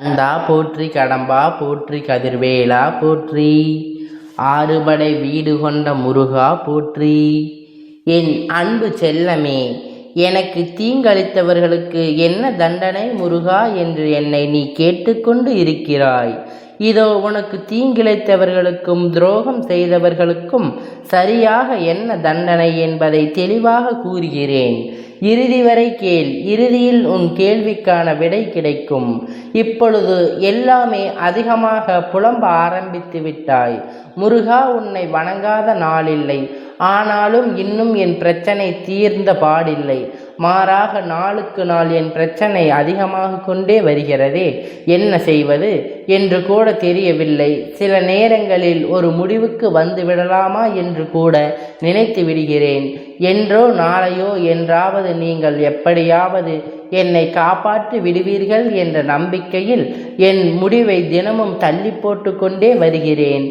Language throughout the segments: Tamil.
அந்தா போற்றி கடம்பா போற்றி கதிர்வேலா போற்றி. ஆறுபடை வீடு கொண்ட முருகா போற்றி. என் அன்பு செல்லமே எனக்கு தீங்களித்தவர்களுக்கு என்ன தண்டனை முருகா என்று என்னை நீ கேட்டுக்கொண்டு இருக்கிறாய்? இதோ உனக்கு தீங்கிழைத்தவர்களுக்கும் துரோகம் செய்தவர்களுக்கும் சரியாக என்ன தண்டனை என்பதை தெளிவாக கூறுகிறேன். இறுதி வரை கேள். இறுதியில் உன் கேள்விக்கான விடை கிடைக்கும். இப்பொழுது எல்லாமே அதிகமாக புலம்ப ஆரம்பித்து விட்டாய். முருகா உன்னை வணங்காத நாளில்லை ஆனாலும் இன்னும் என் பிரச்சனை தீர்ந்த பாடில்லை. மாறாக நாளுக்கு நாள் என் பிரச்சனை அதிகமாக கொண்டே வருகிறதே. என்ன செய்வது? என்று கூட தெரியவில்லை. சில நேரங்களில் ஒரு முடிவுக்கு வந்து விடலாமா என்று கூட நினைத்து விடுகிறேன். என்றோ நாளையோ என்றாவது நீங்கள் எப்படியாவது என்னை காப்பாற்றி விடுவீர்கள் என்ற நம்பிக்கையில் என் முடிவை தினமும் தள்ளி போட்டு கொண்டே வருகிறேன்.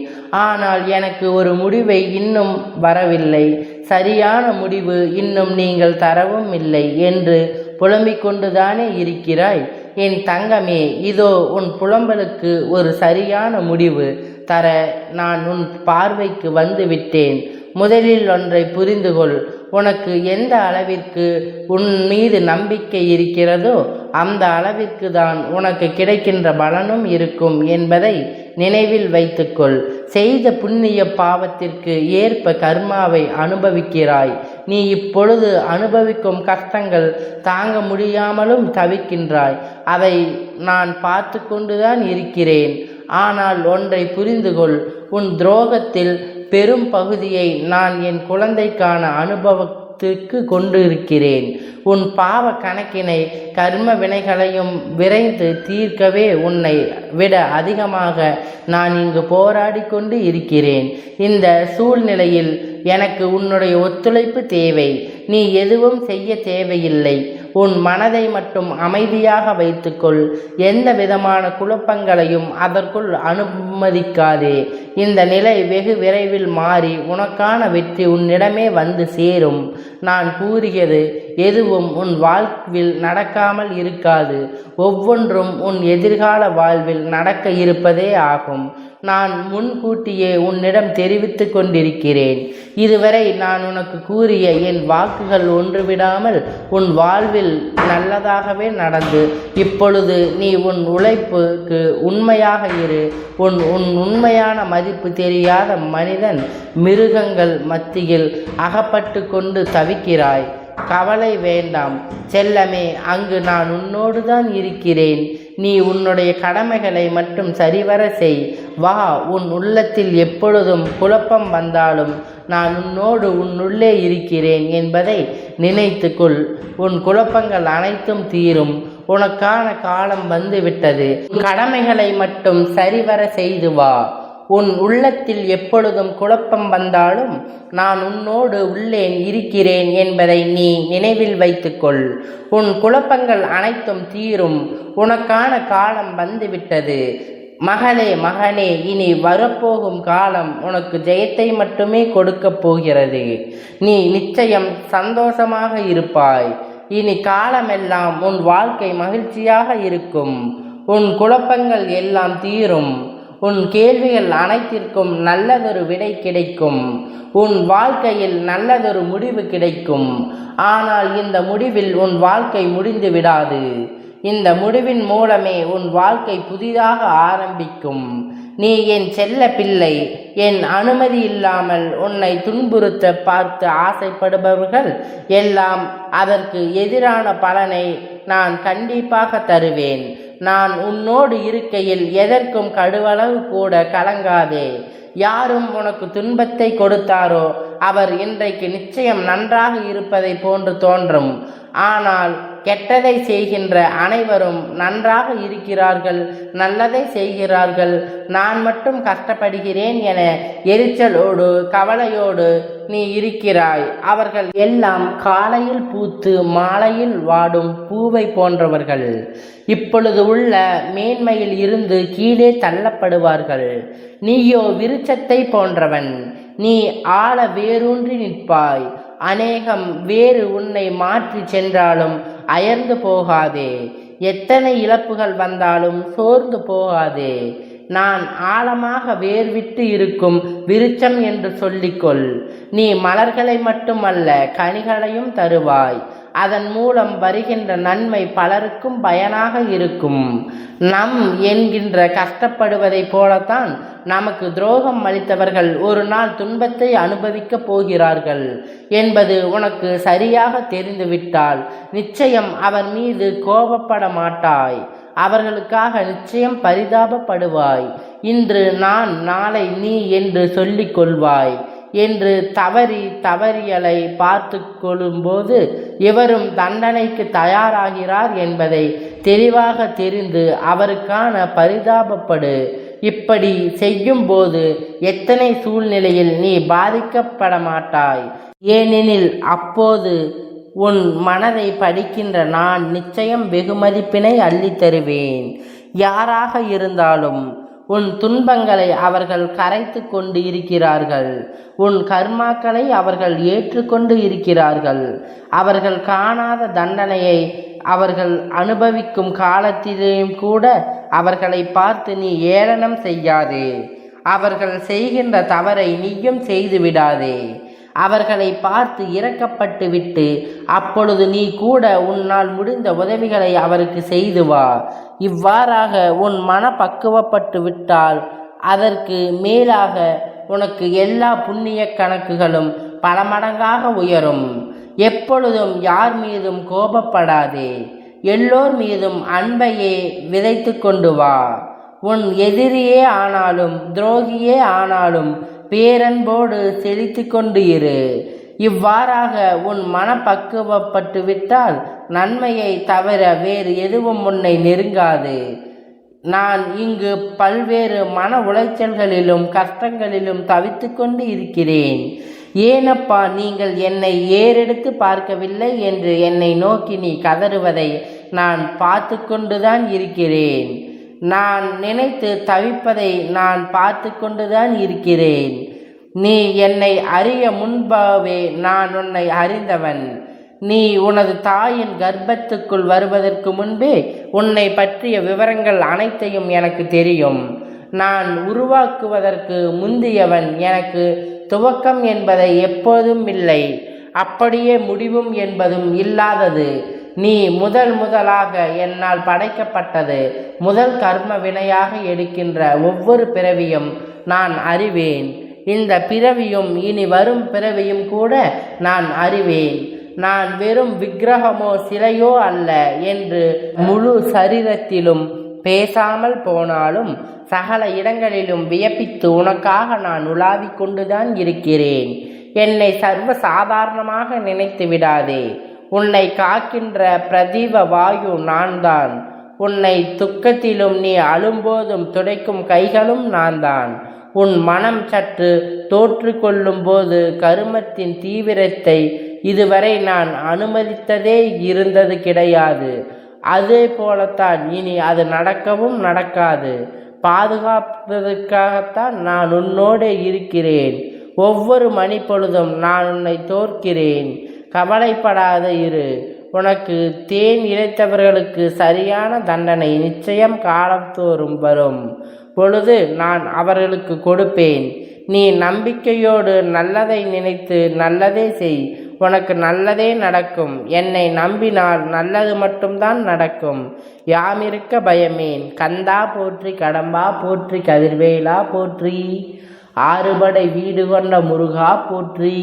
ஆனால் எனக்கு ஒரு முடிவை இன்னும் வரவில்லை. சரியான முடிவு இன்னும் நீங்கள் தரவும் இல்லை என்று புலம்பிக் கொண்டுதானே இருக்கிறாய்? என் தங்கமே இதோ உன் புலம்பலுக்கு ஒரு சரியான முடிவு தர நான் உன் பார்வைக்கு வந்துவிட்டேன் முதலில் ஒன்றை புரிந்து கொள். உனக்கு எந்த அளவிற்கு உன் மீது நம்பிக்கை இருக்கிறதோ அந்த அளவிற்கு தான் உனக்கு கிடைக்கின்ற பலனும் இருக்கும் என்பதை நினைவில் வைத்துக்கொள். செய்த புண்ணிய பாவத்திற்கு ஏற்ப கர்மாவை அனுபவிக்கிறாய். நீ இப்பொழுது அனுபவிக்கும் கஷ்டங்கள் தாங்க முடியாமலும் தவிக்கின்றாய். அதை நான் பார்த்து கொண்டுதான் இருக்கிறேன். ஆனால் ஒன்றை புரிந்து கொள் உன் துரோகத்தில் பெரும் பகுதியை நான் என் குழந்தைக்கான அனுபவ கொண்டு இருக்கிறேன் உன் பாவ கணக்கினை கர்ம வினைகளையும் விரைந்து தீர்க்கவே உன்னை விட அதிகமாக நான் இங்கு போராடி கொண்டு இருக்கிறேன். இந்த சூழ்நிலையில் எனக்கு உன்னுடைய ஒத்துழைப்பு தேவை. நீ எதுவும் செய்ய தேவையில்லை. உன் மனதை மட்டும் அமைதியாக வைத்துக்கொள். எந்த விதமான குழப்பங்களையும் அதற்குள் அனுமதிக்காதே. இந்த நிலை வெகு விரைவில் மாறி உனக்கான வெற்றி உன்னிடமே வந்து சேரும். நான் கூறியது எதுவும் உன் வாழ்வில் நடக்காமல் இருக்காது. ஒவ்வொன்றும் உன் எதிர்கால வாழ்வில் நடக்க இருப்பதே ஆகும். நான் முன்கூட்டியே உன்னிடம் தெரிவித்து கொண்டிருக்கிறேன். இதுவரை நான் உனக்கு கூறிய என் வாக்குகள் ஒன்றுவிடாமல் உன் வாழ்வில் நல்லதாகவே நடந்து இப்பொழுது நீ உன் உழைப்புக்கு உண்மையாக இரு. உன் உன் உண்மையான மதிப்பு தெரியாத மனிதன் மிருகங்கள் மத்தியில் அகப்பட்டு கொண்டு தவிக்கிறாய். கவலை வேண்டாம். செல்லமே அங்கு நான் உன்னோடு தான் இருக்கிறேன். நீ உன்னுடைய கடமைகளை மட்டும் சரிவர செய். வா உன் உள்ளத்தில் எப்பொழுதும் குழப்பம் வந்தாலும் நான் உன்னோடு உன்னுள்ளே இருக்கிறேன் என்பதை நினைத்துக்கொள். உன் குழப்பங்கள் அனைத்தும் தீரும். உனக்கான காலம் வந்துவிட்டது. கடமைகளை மட்டும் சரிவர செய்து வா. உன் உள்ளத்தில் எப்பொழுதும் குழப்பம் வந்தாலும் நான் உன்னோடு உள்ளேன் இருக்கிறேன் என்பதை நீ நினைவில் வைத்துக்கொள். உன் குழப்பங்கள் அனைத்தும் தீரும். உனக்கான காலம் வந்துவிட்டது. மகளே மகனே இனி வரப்போகும் காலம் உனக்கு ஜெயத்தை மட்டுமே கொடுக்கப் போகிறது. நீ நிச்சயம் சந்தோஷமாக இருப்பாய். இனி காலமெல்லாம் உன் வாழ்க்கை மகிழ்ச்சியாக இருக்கும். உன் குழப்பங்கள் எல்லாம் தீரும். உன் கேள்விகள் அனைத்திற்கும் நல்லதொரு விடை கிடைக்கும். உன் வாழ்க்கையில் நல்லதொரு முடிவு கிடைக்கும். ஆனால் இந்த முடிவில் உன் வாழ்க்கை முடிந்து விடாது. இந்த முடிவின் மூலமே உன் வாழ்க்கை புதிதாக ஆரம்பிக்கும். நீ என் செல்ல பிள்ளை. என் அனுமதி இல்லாமல் உன்னை துன்புறுத்த பார்த்து ஆசைப்படுபவர்கள் எல்லாம் அதற்கு எதிரான பலனை நான் கண்டிப்பாக தருவேன். நான் உன்னோடு இருக்கையில் எதற்கும் கடுவளவு கூட கலங்காதே. யாரும் உனக்கு துன்பத்தை கொடுத்தாரோ அவர் இன்றைக்கு நிச்சயம் நன்றாக இருப்பதை போன்று தோன்றும். ஆனால் கெட்டதை செய்கின்ற அனைவரும் நன்றாக இருக்கிறார்கள் நல்லதை செய்கிறார்கள். நான் மட்டும் கஷ்டப்படுகிறேன் என எரிச்சலோடு கவலையோடு நீ இருக்கிறாய். அவர்கள் எல்லாம் காலையில் பூத்து மாலையில் வாடும் பூவை போன்றவர்கள். இப்பொழுது உள்ள மேன்மையில் இருந்து கீழே தள்ளப்படுவார்கள். நீயோ விருச்சத்தை போன்றவன். நீ ஆழ வேரூன்றி நிற்பாய். அநேகம் வேறு உன்னை மாற்றி சென்றாலும் அயர்ந்து போகாதே. எத்தனை இழப்புகள் வந்தாலும் சோர்ந்து போகாதே. நான் ஆழமாக வேர்விட்டு இருக்கும் விருட்சம் என்று சொல்லிக்கொள். நீ மலர்களை மட்டுமல்ல கனிகளையும் தருவாய். அதன் மூலம் வருகின்ற நன்மை பலருக்கும் பயனாக இருக்கும். நம் என்கின்ற கஷ்டப்படுவதைப் போலத்தான் நமக்கு துரோகம் அளித்தவர்கள் ஒரு நாள் துன்பத்தை அனுபவிக்கப் போகிறார்கள் என்பது உனக்கு சரியாக தெரிந்துவிட்டால் நிச்சயம் அவர் மீது கோபப்பட மாட்டாய். அவர்களுக்காக நிச்சயம் பரிதாபப்படுவாய். இன்று நான் நாளை நீ என்று சொல்லிக் கொள்வாய். என்று தவறி தவறியலை பார்த்து கொள்ளும்போது இவரும் தண்டனைக்கு தயாராகிறார் என்பதை தெளிவாக தெரிந்து அவருக்கான பரிதாபப்படு. இப்படி செய்யும்போது எத்தனை சூழ்நிலையில் நீ பாதிக்கப்பட மாட்டாய் ஏனெனில் அப்போது உன் மனதை படிக்கின்ற நான் நிச்சயம் வெகுமதிப்பினை அள்ளி தருவேன். யாராக இருந்தாலும் உன் துன்பங்களை அவர்கள் கரைத்து கொண்டு இருக்கிறார்கள். உன் கர்மாக்களை அவர்கள் ஏற்றுக்கொண்டு இருக்கிறார்கள். அவர்கள் காணாத தண்டனையை அவர்கள் அனுபவிக்கும் காலத்திலேயும் கூட அவர்களை பார்த்து நீ ஏளனம் செய்யாதே. அவர்கள் செய்கின்ற தவறை நீயும் செய்து விடாதே. அவர்களை பார்த்து இறக்கப்பட்டு விட்டு அப்பொழுது நீ கூட உன்னால் முடிந்த உதவிகளை அவருக்கு செய்து வா. இவ்வாறாக உன் மன பக்குவப்பட்டு விட்டால் அதற்கு மேலாக உனக்கு எல்லா புண்ணிய கணக்குகளும் பல மடங்காக உயரும். எப்பொழுதும் யார் மீதும் கோபப்படாதே. எல்லோர் மீதும் அன்பையே விதைத்து கொண்டு வா. உன் எதிரியே ஆனாலும் துரோகியே ஆனாலும் பேரன்போடு செழித்து கொண்டு இரு. இவ்வாறாக உன் மனப்பக்குவப்பட்டு விட்டால் நன்மையை தவிர வேறு எதுவும் உன்னை நெருங்காது. நான் இங்கு பல்வேறு மன உளைச்சல்களிலும் கஷ்டங்களிலும் தவித்து கொண்டு இருக்கிறேன். ஏனப்பா நீங்கள் என்னை ஏறெடுத்து பார்க்கவில்லை என்று என்னை நோக்கி நீ கதறுவதை நான் பார்த்து கொண்டுதான் இருக்கிறேன். நான் நினைத்து தவிப்பதை நான் பார்த்து கொண்டுதான் இருக்கிறேன். நீ என்னை அறிய முன்பாகவே நான் உன்னை அறிந்தவன். நீ உனது தாயின் கர்ப்பத்துக்குள் வருவதற்கு முன்பே உன்னை பற்றிய விவரங்கள் அனைத்தையும் எனக்கு தெரியும். நான் உருவாக்குவதற்கு முந்தியவன் எனக்கு துவக்கம் என்பதை எப்போதும் இல்லை. அப்படியே முடிவும் என்பதும் இல்லாதது. நீ முதல் முதலாக என்னால் படைக்கப்பட்டது முதல் கர்ம வினையாக எடுக்கின்ற ஒவ்வொரு பிறவியும் நான் அறிவேன். இந்த பிறவியும் இனி வரும் பிறவியும் கூட நான் அறிவேன். நான் வெறும் விக்கிரகமோ சிலையோ அல்ல என்று முழு சரீரத்திலும் பேசாமல் போனாலும் சகல இடங்களிலும் வியப்பித்து உனக்காக நான் உலாவிக் கொண்டுதான் இருக்கிறேன். என்னை சர்வ சாதாரணமாக நினைத்து விடாதே. உன்னை காக்கின்ற பிரதீப வாயு நான்தான். உன்னை துக்கத்திலும் நீ அழும்போதும் துடைக்கும் கைகளும் நான்தான். உன் மனம் சற்று தோற்று கொள்ளும் போது கருமத்தின் தீவிரத்தை இதுவரை நான் அனுமதித்ததே இருந்தது கிடையாது. அதே போலத்தான் இனி அது நடக்கவும் நடக்காது. பாதுகாப்பதற்காகத்தான் நான் உன்னோடே இருக்கிறேன். ஒவ்வொரு மணிப்பொழுதும் நான் உன்னை தோற்கிறேன். கவலைப்படாத இரு. உனக்கு தேன் இழைத்தவர்களுக்கு சரியான தண்டனை நிச்சயம் காலத்தோறும் வரும். பொழுது நான் அவர்களுக்கு கொடுப்பேன். நீ நம்பிக்கையோடு நல்லதை நினைத்து நல்லதே செய். உனக்கு நல்லதே நடக்கும். என்னை நம்பினால் நல்லது மட்டும்தான் நடக்கும். யாமிருக்க பயமேன். கந்தா போற்றி கடம்பா போற்றி கதிர்வேலா போற்றி. ஆறுபடை வீடு கொண்ட முருகா போற்றி.